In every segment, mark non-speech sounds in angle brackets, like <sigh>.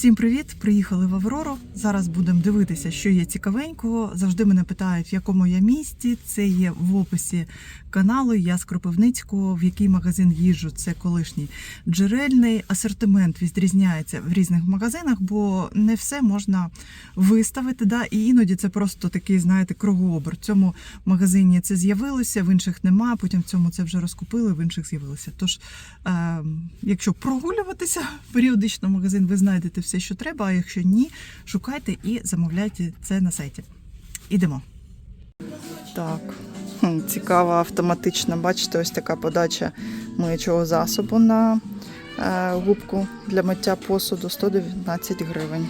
Всім привіт! Приїхали в Аврору. Зараз будемо дивитися, що є цікавенького. Завжди мене питають, в якому я місті. Це є в описі каналу. Я з Кропивницького. В який магазин їжджу? Це колишній джерельний асортимент відрізняється в різних магазинах, бо не все можна виставити. Да? І іноді це просто такий, знаєте, кругообер. В цьому магазині це з'явилося, в інших нема. Потім в цьому це вже розкупили, в інших з'явилося. Тож, е, якщо прогулюватися <laughs> періодично в магазин, ви знайдете все, що треба. А якщо ні, шукайте і замовляйте це на сайті. Ідемо. Так, цікава автоматична. Бачите, ось така подача миючого засобу на е, губку для миття посуду 119 гривень.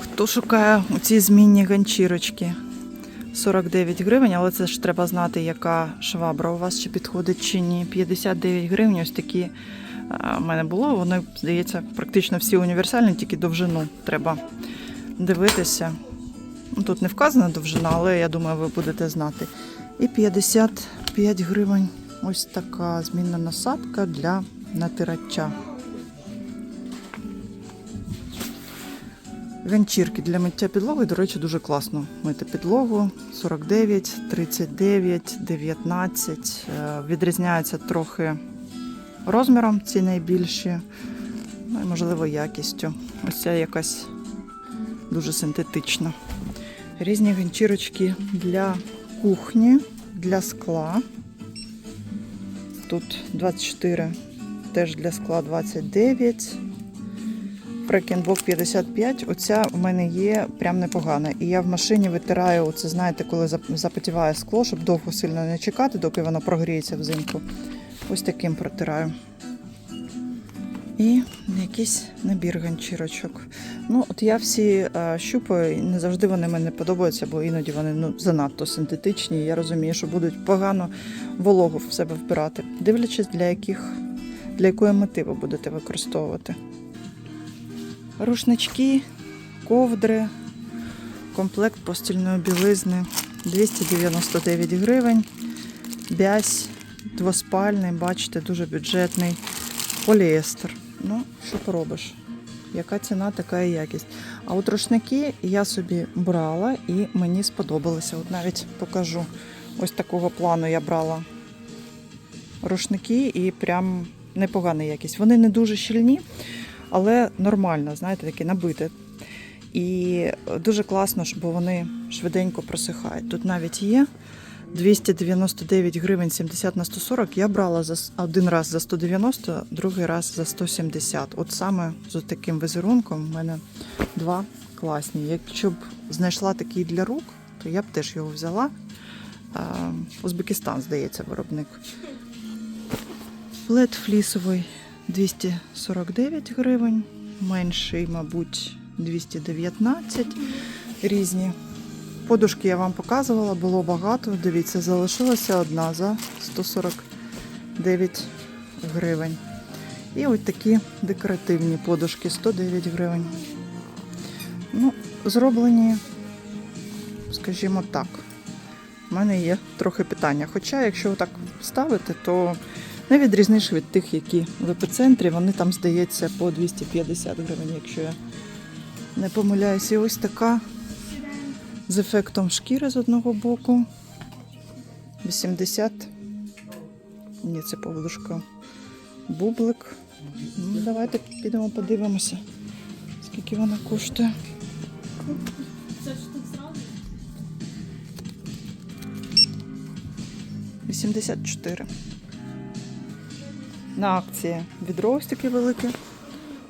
Хто шукає ці змінні ганчірочки? 49 гривень, але це ж треба знати, яка швабра у вас чи підходить чи ні. 59 гривень, ось такі в мене було. Вони, здається, практично всі універсальні, тільки довжину треба дивитися. Ну, Тут не вказана довжина, але я думаю, ви будете знати. І 55 гривень ось така змінна насадка для натирача. Ганчірки для миття підлоги, до речі, дуже класно мити підлогу. 49, 39, 19. Е, Відрізняються трохи розміром, ці найбільші, ну і, можливо, якістю. Ось ця якась дуже синтетична. Різні ганчірочки для кухні, для скла. Тут 24, теж для скла 29. Фрекінбок 55, оця в мене є прям непогана. І я в машині витираю, оце знаєте, коли зап- запотіває скло, щоб довго сильно не чекати, доки воно прогріється взимку. Ось таким протираю. І якийсь набір ганчірочок. Ну, от я всі е, щупаю, і не завжди вони мені подобаються, бо іноді вони ну, занадто синтетичні. Я розумію, що будуть погано вологу в себе вбирати. Дивлячись, для яких для якої мети ви будете використовувати. Рушнички, ковдри, комплект постільної білизни 299 гривень. Бязь двоспальний, бачите, дуже бюджетний поліестер. Ну, що поробиш? Яка ціна, така і якість. А от рушники я собі брала і мені сподобалося. От навіть покажу. Ось такого плану я брала рушники і прям непогана якість. Вони не дуже щільні, але нормально, знаєте, такі набите. І дуже класно, бо вони швиденько просихають. Тут навіть є 299 гривень 70 на 140. Я брала за один раз за 190, другий раз за 170. От саме з таким візерунком в мене два класні. Якщо б знайшла такий для рук, то я б теж його взяла. Узбекистан, здається, виробник. Плед флісовий 249 гривень, менший, мабуть, 219 різні. Подушки я вам показувала, було багато. Дивіться, залишилася одна за 149 гривень. І ось такі декоративні подушки 109 гривень. Ну, зроблені, скажімо так. У мене є трохи питання. Хоча, якщо так ставити, то не відрізниш від тих, які в епіцентрі. Вони там, здається, по 250 гривень, якщо я не помиляюся. І ось така з ефектом шкіри з одного боку. 80. Ні, це подушка. Бублик. Ну, давайте підемо подивимося, скільки вона коштує. Це ж тут Вісімдесят чотири. На акції відро ось таке велике.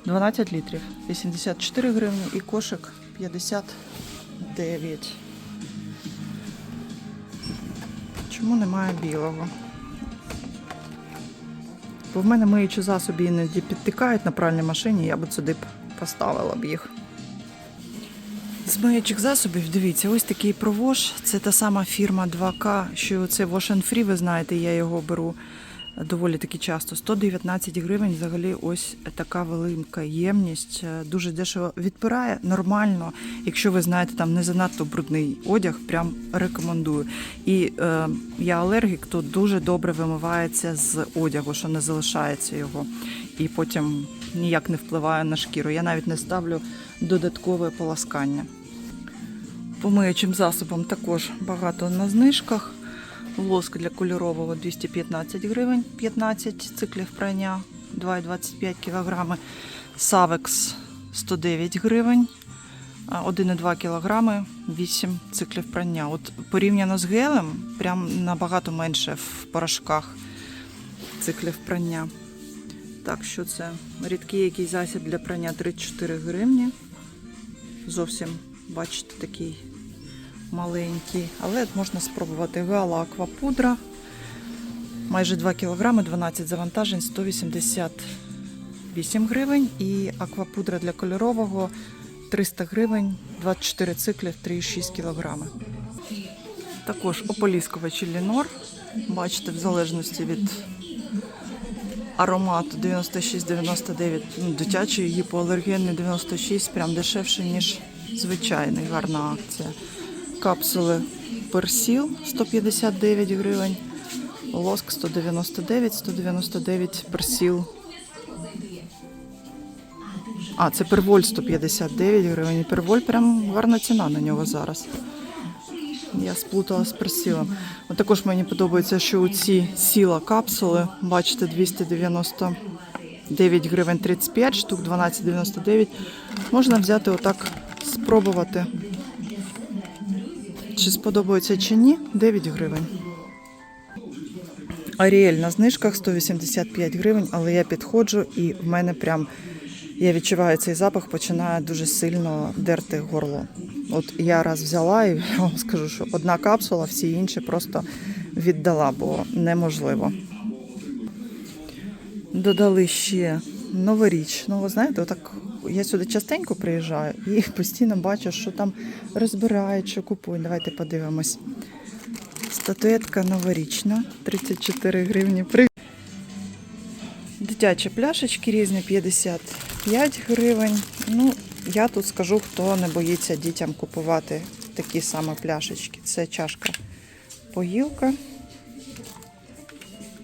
12 літрів. 84 гривні і кошик 59. Чому немає білого? Бо в мене миючі засоби іноді підтикають на пральній машині, я б сюди поставила б їх. З миючих засобів, дивіться, ось такий провож. Це та сама фірма 2К, що це Wash Free, ви знаєте, я його беру. Доволі таки часто. 119 гривень взагалі ось така велика ємність. Е, Дуже дешево відпирає нормально. Якщо ви знаєте, там не занадто брудний одяг, прям рекомендую. І е, я алергік, то дуже добре вимивається з одягу, що не залишається його. І потім ніяк не впливає на шкіру. Я навіть не ставлю додаткове полоскання. Помиючим засобом також багато на знижках. Воск для кольорового 215 гривень, 15 циклів прання, 2,25 кг. Савекс 109 гривень, 1,2 кг, 8 циклів прання. От порівняно з гелем, прям набагато менше в порошках циклів прання. Так, що це? Рідкий якийсь засіб для прання 34 гривні. Зовсім, бачите, такий маленький, але можна спробувати гала аквапудра. Майже 2 кг, 12 завантажень, 188 гривень. І аквапудра для кольорового 300 гривень, 24 циклів, 3,6 кг. Також ополіскувач Лінор. Бачите, в залежності від аромату 96-99, ну, дитячий гіпоалергенний 96, прям дешевше, ніж звичайний. Гарна акція. Капсули персіл 159 гривень, лоск 199, 199 персіл. А, це перволь 159 гривень. Перволь прям гарна ціна на нього зараз. Я сплутала з персилом. От також мені подобається, що у ці сіла капсули, бачите, 299 гривень 35 штук, 12,99. Можна взяти отак, спробувати. Чи сподобається чи ні? 9 гривень. Аріель на знижках 185 гривень, але я підходжу і в мене прям я відчуваю цей запах, починає дуже сильно дерти горло. От я раз взяла і <laughs> вам скажу, що одна капсула, всі інші просто віддала, бо неможливо. Додали ще новорічного. Знаєте, отак я сюди частенько приїжджаю і постійно бачу, що там розбирають, що купують. Давайте подивимось. Статуетка новорічна, 34 гривні. Дитячі пляшечки різні, 55 гривень. Ну, я тут скажу, хто не боїться дітям купувати такі саме пляшечки. Це чашка погілка.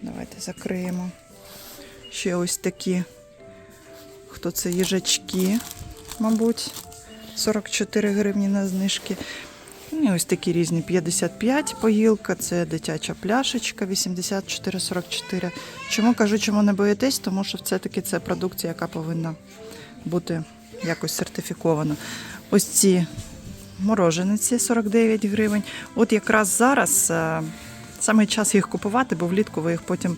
Давайте закриємо. Ще ось такі, хто це їжачки, мабуть, 44 гривні на знижки. Ну, І ось такі різні 55 погілка, це дитяча пляшечка 84,44. Чому кажу, чому не боїтесь? Тому що все-таки це продукція, яка повинна бути якось сертифікована. Ось ці морожениці 49 гривень. От якраз зараз е, саме час їх купувати, бо влітку ви їх потім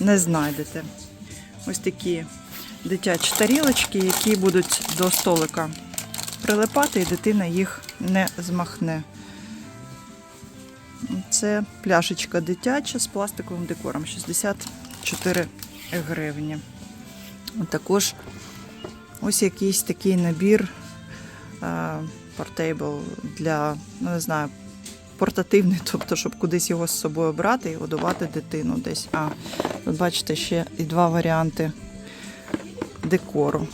не знайдете. Ось такі дитячі тарілочки, які будуть до столика прилипати, і дитина їх не змахне. Це пляшечка дитяча з пластиковим декором 64 гривні. Також ось якийсь такий набір портейбл для, ну не знаю, портативний, <laughs> тобто, щоб кудись його з собою брати і годувати дитину десь. А, бачите, ще і два варіанти декору.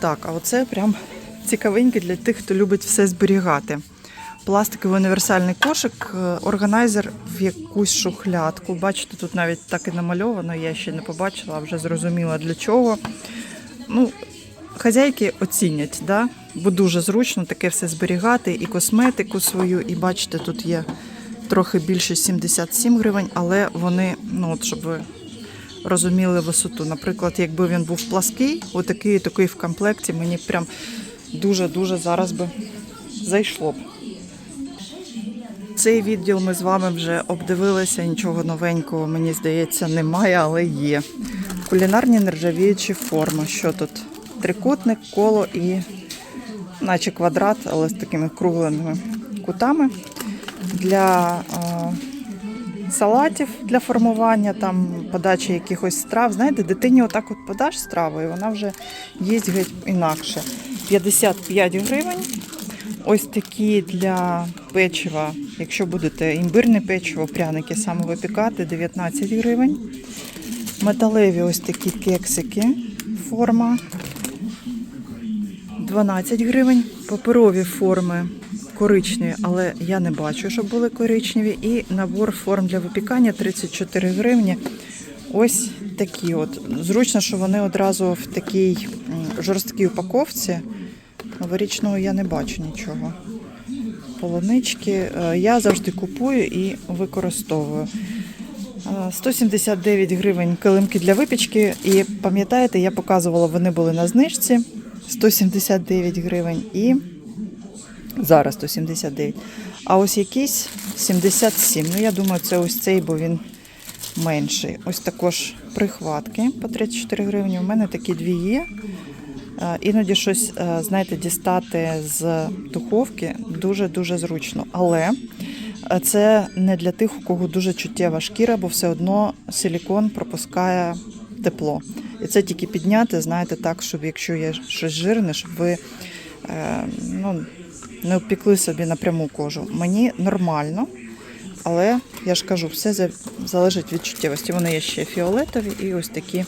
Так, а оце прям цікавеньке для тих, хто любить все зберігати. Пластиковий універсальний кошик, е, органайзер в якусь шухлядку. Бачите, тут навіть так і намальовано, я ще не побачила, вже зрозуміла для чого. Ну, хазяйки оцінять, да? бо дуже зручно таке все зберігати, і косметику свою, і бачите, тут є трохи більше 77 гривень, але вони, ну от щоб ви розуміли висоту. Наприклад, якби він був плаский, отакий такий в комплекті, мені прям дуже-дуже зараз би зайшло б. Цей відділ ми з вами вже обдивилися, нічого новенького, мені здається, немає, але є. Кулінарні нержавіючі форми. Що тут? Трикутник, коло і наче квадрат, але з такими кругленими кутами. Для салатів для формування, там подачі якихось страв. Знаєте, дитині отак от подаш страву, і вона вже їсть геть інакше. 55 гривень. Ось такі для печива, якщо будете імбирне печиво, пряники саме випікати, 19 гривень. Металеві ось такі кексики, форма 12 гривень. Паперові форми коричневі, але я не бачу, щоб були коричневі. І набор форм для випікання 34 гривні. Ось такі от. Зручно, що вони одразу в такій жорсткій упаковці. Новорічного я не бачу нічого. Полунички е, я завжди купую і використовую. Е, 179 гривень килимки для випічки. І пам'ятаєте, я показувала, вони були на знижці 179 гривень і зараз 179. А ось якийсь 77. Ну, я думаю, це ось цей, бо він менший. Ось також прихватки по 34 гривні. У мене такі дві є. Е, Іноді щось, е, знаєте, дістати з духовки дуже-дуже зручно. Але е, це не для тих, у кого дуже чуттєва шкіра, бо все одно силікон пропускає тепло. І це тільки підняти, знаєте, так, щоб якщо є щось жирне, щоб ви ну, не обпікли собі напряму кожу. Мені нормально, але я ж кажу, все залежить від чуттєвості. Вони є ще фіолетові і ось такі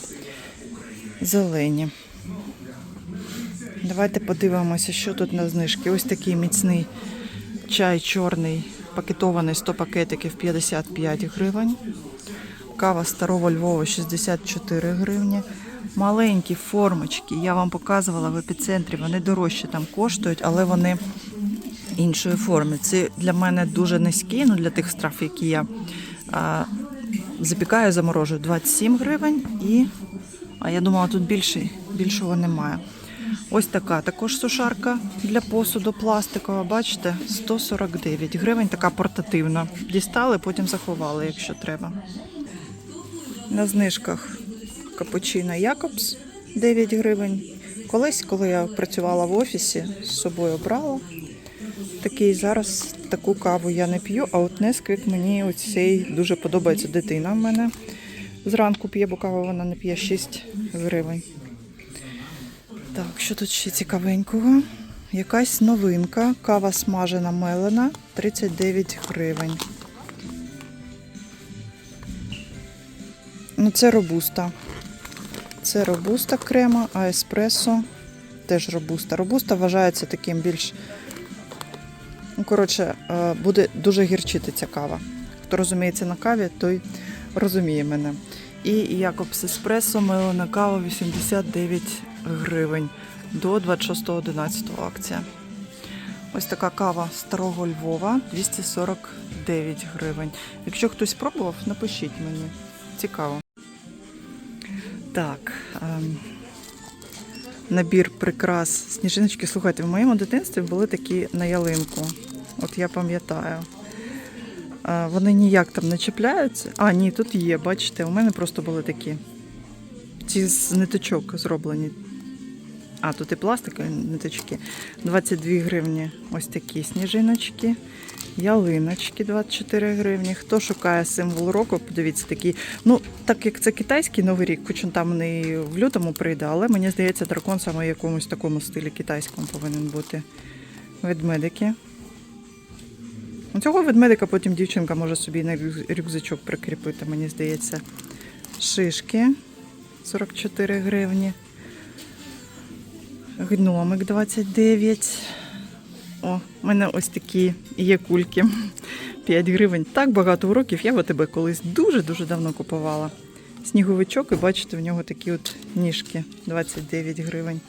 зелені. Давайте подивимося, що тут на знижки. Ось такий міцний чай чорний, пакетований 100 пакетиків 55 гривень. Кава старого Львова 64 гривні. Маленькі формочки, я вам показувала в епіцентрі, вони дорожче там коштують, але вони іншої форми. Це для мене дуже низькі, ну для тих страв, які я а, запікаю, заморожую 27 гривень і. А я думала, тут більше, більшого немає. Ось така також сушарка для посуду пластикова. Бачите, 149 гривень, така портативна. Дістали, потім заховали, якщо треба. На знижках капучино Якобс 9 гривень. Колись, коли я працювала в офісі, з собою брала. Такий зараз таку каву я не п'ю, а от Несквік мені оцей дуже подобається. Дитина в мене зранку п'є, бо каву вона не п'є 6 гривень. Так, що тут ще цікавенького? Якась новинка. Кава смажена мелена 39 гривень. Ну, це робуста. Це робуста крема, а еспресо теж робуста. Робуста вважається таким більш. Ну, коротше, е, буде дуже гірчити ця кава. Хто розуміється на каві, той розуміє мене. І Якобс Еспресо мелена кава 89 гривень до 26.11 акція. Ось така кава старого Львова 249 гривень. Якщо хтось пробував, напишіть мені. Цікаво. Так. Ем, набір прикрас сніжиночки. Слухайте, в моєму дитинстві були такі на ялинку. От я пам'ятаю. Е, Вони ніяк там не чіпляються. А, ні, тут є, бачите, у мене просто були такі. Ці з ниточок зроблені. А, тут і пластик, і ниточки. 22 гривні ось такі сніжиночки. Ялиночки 24 гривні. Хто шукає символ року, подивіться такі. Ну, так як це китайський новий рік, хоч він там не в лютому прийде, але мені здається, дракон саме в якомусь такому стилі китайському повинен бути. Ведмедики. У Цього ведмедика потім дівчинка може собі на рюкзачок прикріпити, мені здається. Шишки 44 гривні. Гномик 29. О, у мене ось такі є кульки. <laughs> 5 гривень. Так багато уроків. Я в тебе колись дуже-дуже давно купувала. Сніговичок, і бачите, в нього такі от ніжки 29 гривень.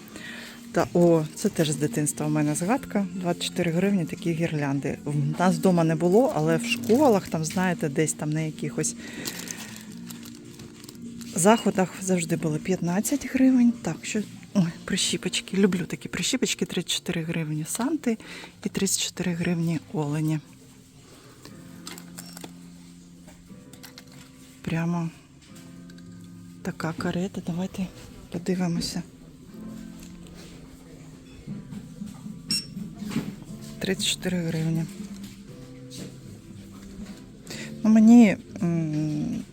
Та о, це теж з дитинства у мене згадка. 24 гривні такі гірлянди. В нас вдома не було, але в школах, там, знаєте, десь там на якихось заходах завжди були 15 гривень. Так, що. Ой, прищіпочки. Люблю такі прищіпочки, 34 гривні санти і 34 гривні олені. Прямо така карета. Давайте подивимося. 34 гривні. Ну, мені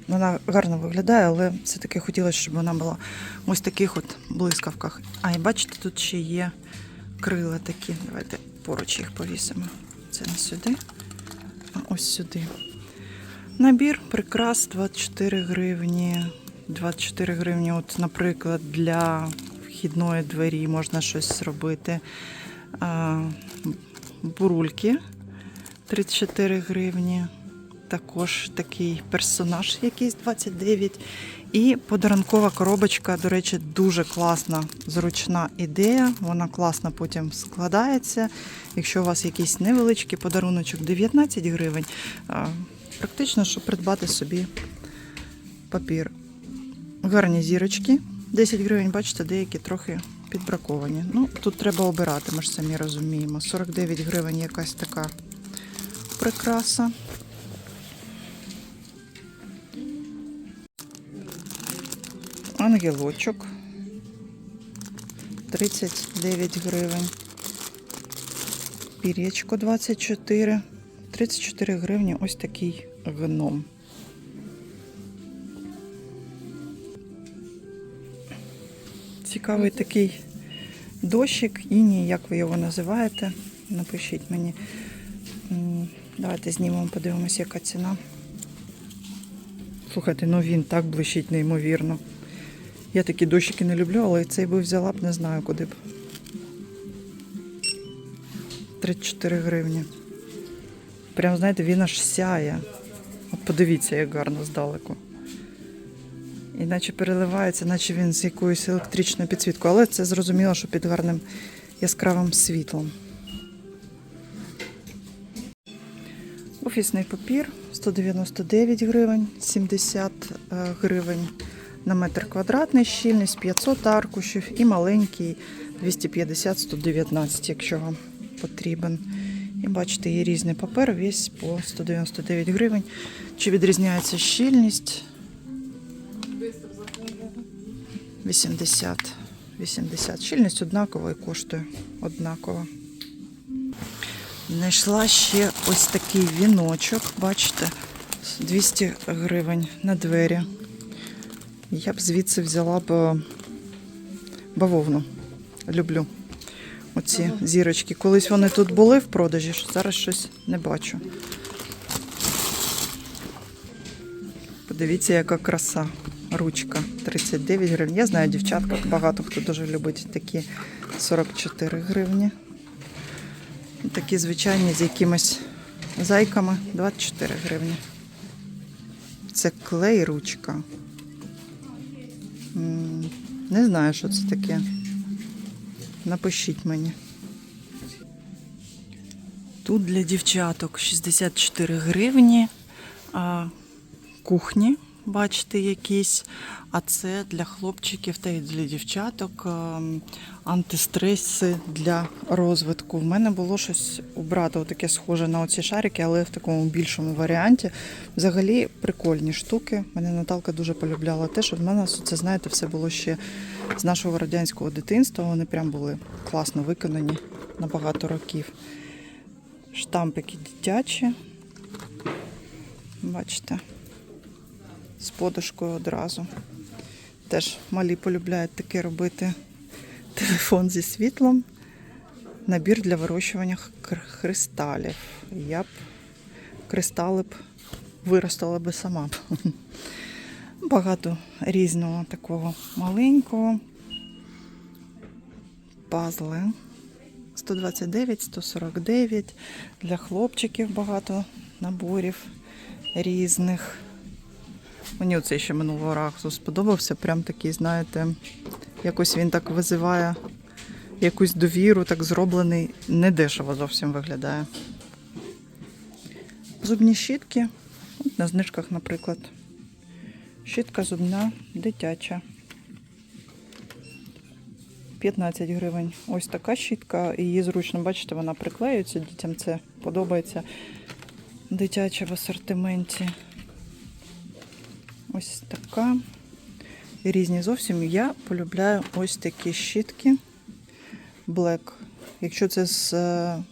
вона гарно виглядає, але все-таки хотілося, щоб вона була ось таких от блискавках. А і бачите, тут ще є крила такі. Давайте поруч їх повісимо. Це не сюди, а ось сюди. Набір прикрас 24 гривні. 24 гривні, от, наприклад, для вхідної двері можна щось зробити. Бурульки 34 гривні. Також такий персонаж якийсь 29. І подарункова коробочка, до речі, дуже класна, зручна ідея. Вона класно потім складається. Якщо у вас якийсь невеличкий подаруночок 19 гривень, практично, щоб придбати собі папір. Гарні зірочки. 10 гривень, бачите, деякі трохи підбраковані. Ну, тут треба обирати, ми ж самі розуміємо. 49 гривень якась така прикраса. Ангелочок. 39 гривень. Пір'ячко 24. 34 гривні ось такий гном. Цікавий такий дощик, іні, як ви його називаєте. Напишіть мені. Давайте знімемо, подивимося, яка ціна. Слухайте, ну він так блищить неймовірно. Я такі дощики не люблю, але цей би взяла б, не знаю куди б. 34 гривні. Прям, знаєте, він аж сяє. От подивіться, як гарно здалеку. Іначе переливається, наче він з якоюсь електричною підсвіткою. Але це зрозуміло, що під гарним яскравим світлом. Офісний папір 199 гривень, 70 е, гривень на метр квадратний, щільність 500 аркушів і маленький 250-119, якщо вам потрібен. І бачите, є різний папер, весь по 199 гривень. Чи відрізняється щільність? 80. 80. Щільність однакова і коштує однаково. Знайшла ще ось такий віночок, бачите, 200 гривень на двері. Я б звідси взяла б е, бавовну. Люблю оці зірочки. Колись вони тут були в продажі, зараз щось не бачу. Подивіться, яка краса. Ручка 39 гривень. Я знаю, дівчатка, багато хто дуже любить такі 44 гривні. Такі звичайні з якимись зайками 24 гривні. Це клей ручка. Не знаю, що це таке. Напишіть мені. Тут для дівчаток 64 гривні. А, кухні, бачите, якісь. А це для хлопчиків та й для дівчаток ем, антистреси для розвитку. В мене було щось у брата таке схоже на оці шарики, але в такому більшому варіанті. Взагалі прикольні штуки. Мене Наталка дуже полюбляла те, що в мене це, знаєте, все було ще з нашого радянського дитинства. Вони прям були класно виконані на багато років. Штампики дитячі. Бачите, з подушкою одразу. Теж малі полюбляють таке робити. Телефон зі світлом. Набір для вирощування кристалів. Я б кристали б виростила би сама. <laughs> Багато різного такого маленького. Пазли. 129, 149. Для хлопчиків багато наборів різних. Мені оцей ще минулого разу сподобався. Прям такий, знаєте, якось він так визиває якусь довіру, так зроблений. Недешево зовсім виглядає. Зубні щітки. На знижках, наприклад. Щітка зубна, дитяча. 15 гривень. Ось така щітка. Її зручно, бачите, вона приклеюється. Дітям це подобається. Дитяча в асортименті. Ось така. Різні зовсім. Я полюбляю ось такі щітки. Black. Якщо це з е,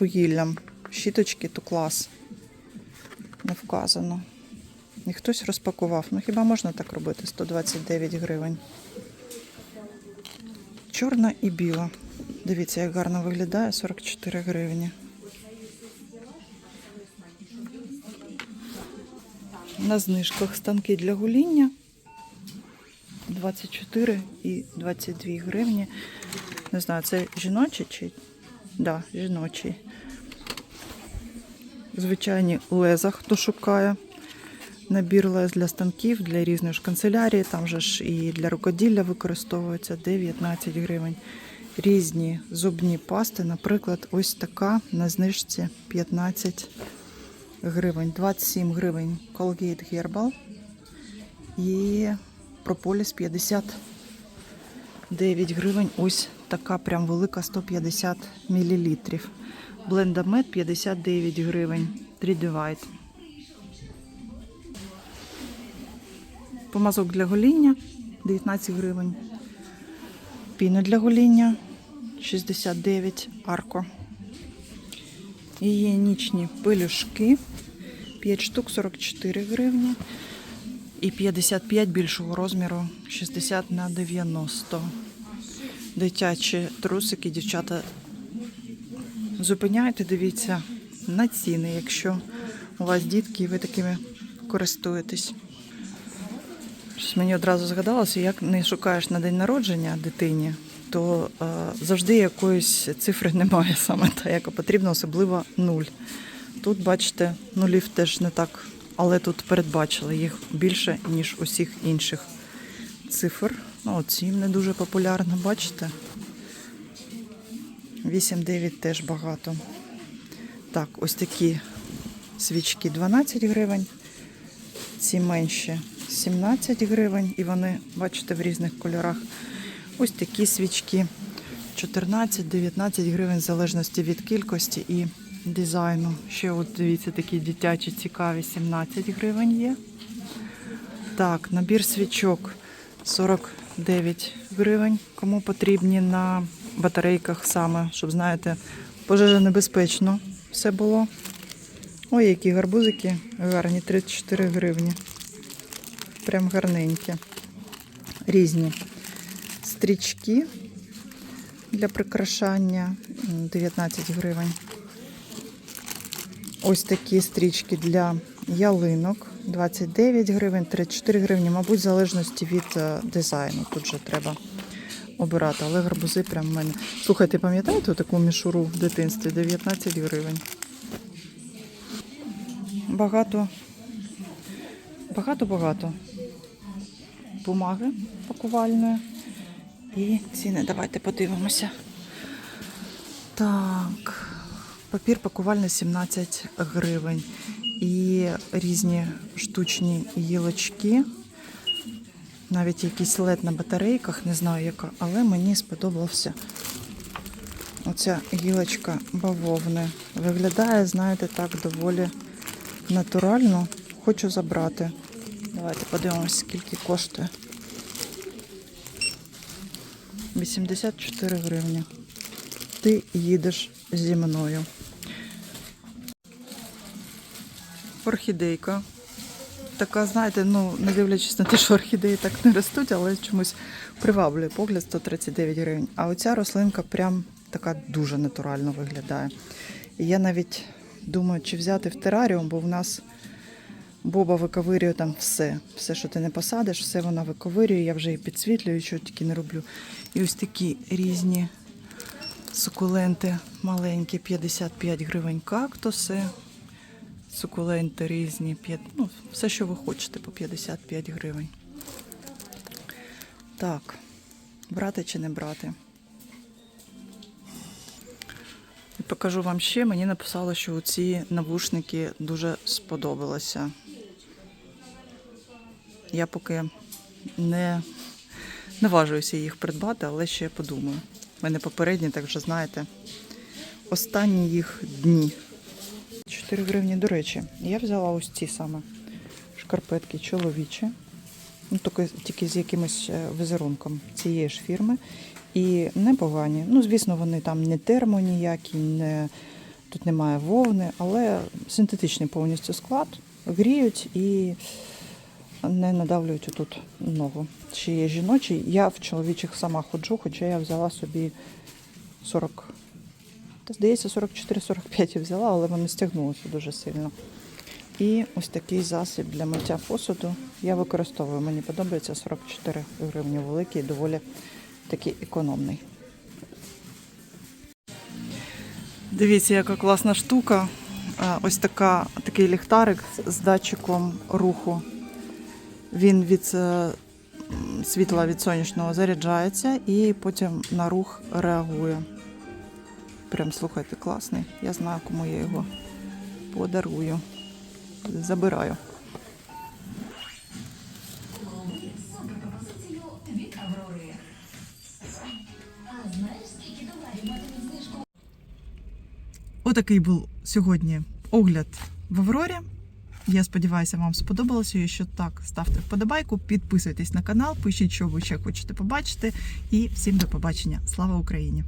вугіллям щіточки, то клас. Не вказано. І хтось розпакував. Ну хіба можна так робити? 129 гривень. Чорна і біла. Дивіться, як гарно виглядає 44 гривні. На знижках станки для гуління 24 і 22 гривні. Не знаю, це жіночий чи. Да, жіночий. Звичайні леза, хто шукає. Набір лез для станків, для різної ж канцелярії, там же ж і для рукоділля використовується 19 гривень. Різні зубні пасти, наприклад, ось така на знижці 15 гривень, 27 гривень Colgate Herbal і Propolis 59 гривень. Ось така прям велика 150 мл. Блендамет 59 гривень. 3 Divide. Помазок для гоління 19 гривень. Піна для гоління 69 арко. Гігієнічні пелюшки 5 штук 44 гривні. І 55 більшого розміру 60 на 90. Дитячі трусики, дівчата. Зупиняйте, дивіться на ціни, якщо у вас дітки і ви такими користуєтесь. Мені одразу згадалося, як не шукаєш на день народження дитині, то е, завжди якоїсь цифри немає <laughs> саме та, яка потрібна, особливо нуль. Тут, бачите, нулів теж не так, але тут передбачили їх більше, ніж усіх інших цифр. Ну, от 7 не дуже популярно, бачите? 8-9 теж багато. Так, ось такі свічки 12 гривень. Ці менші 17 гривень, і вони, бачите, в різних кольорах. Ось такі свічки 14-19 гривень, в залежності від кількості і дизайну. Ще от дивіться, такі дитячі цікаві 17 гривень є. Так, набір свічок 49 гривень. Кому потрібні на батарейках саме, щоб знаєте, пожежонебезпечно все було. Ой, які гарбузики гарні, 34 гривні. Прям гарненькі. Різні стрічки для прикрашання 19 гривень. Ось такі стрічки для ялинок 29 гривень, 34 гривні, мабуть, в залежності від е, дизайну. Тут же треба обирати, але гарбузи прям в мене. Слухайте, пам'ятаєте таку мішуру в дитинстві? 19 гривень. Багато, багато-багато бумаги пакувальної. І ціни, давайте подивимося. Так, папір пакувальний 17 гривень. І різні штучні гілочки. Навіть якийсь лед на батарейках, не знаю яка, але мені сподобався. Оця гілочка бавовни. Виглядає, знаєте, так доволі натурально. Хочу забрати. Давайте подивимось, скільки коштує. 84 гривні. Ти їдеш зі мною. Орхідейка. Така, знаєте, ну, не дивлячись на те, що орхідеї так не ростуть, але чомусь приваблює погляд 139 гривень. А оця рослинка прям така дуже натурально виглядає. І я навіть думаю, чи взяти в тераріум, бо в нас Боба виковирює там все. Все, що ти не посадиш, все вона виковирює. Я вже і підсвітлюю, що тільки не роблю. І ось такі різні сукуленти маленькі, 55 гривень кактуси. Сукуленти різні, ну, все, що ви хочете, по 55 гривень. Так, брати чи не брати? Покажу вам ще. Мені написали, що ці навушники дуже сподобалися. Я поки не наважуюся їх придбати, але ще подумаю. У мене попередні, так вже знаєте, останні їх дні. 4 гривні, до речі, я взяла ось ці саме шкарпетки чоловічі. Ну, тільки, тільки з якимось е, візерунком цієї ж фірми. І непогані. Ну, звісно, вони там не термо ніякі, не, тут немає вовни, але синтетичний повністю склад, гріють і не надавлюють тут ногу. Ще є жіночі. Я в чоловічих сама ходжу, хоча я взяла собі 40. Та здається, 44-45 я взяла, але вони стягнулися дуже сильно. І ось такий засіб для миття посуду я використовую. Мені подобається 44 гривні великий, доволі такий економний. Дивіться, яка класна штука. Е, Ось така, такий ліхтарик з датчиком руху. Він від е, світла від сонячного заряджається і потім на рух реагує. Прям слухайте, класний. Я знаю, кому я його подарую. Забираю. Отакий був сьогодні огляд в Аврорі. Я сподіваюся, вам сподобалося. Якщо так, ставте вподобайку, підписуйтесь на канал, пишіть, що ви ще хочете побачити. І всім до побачення. Слава Україні!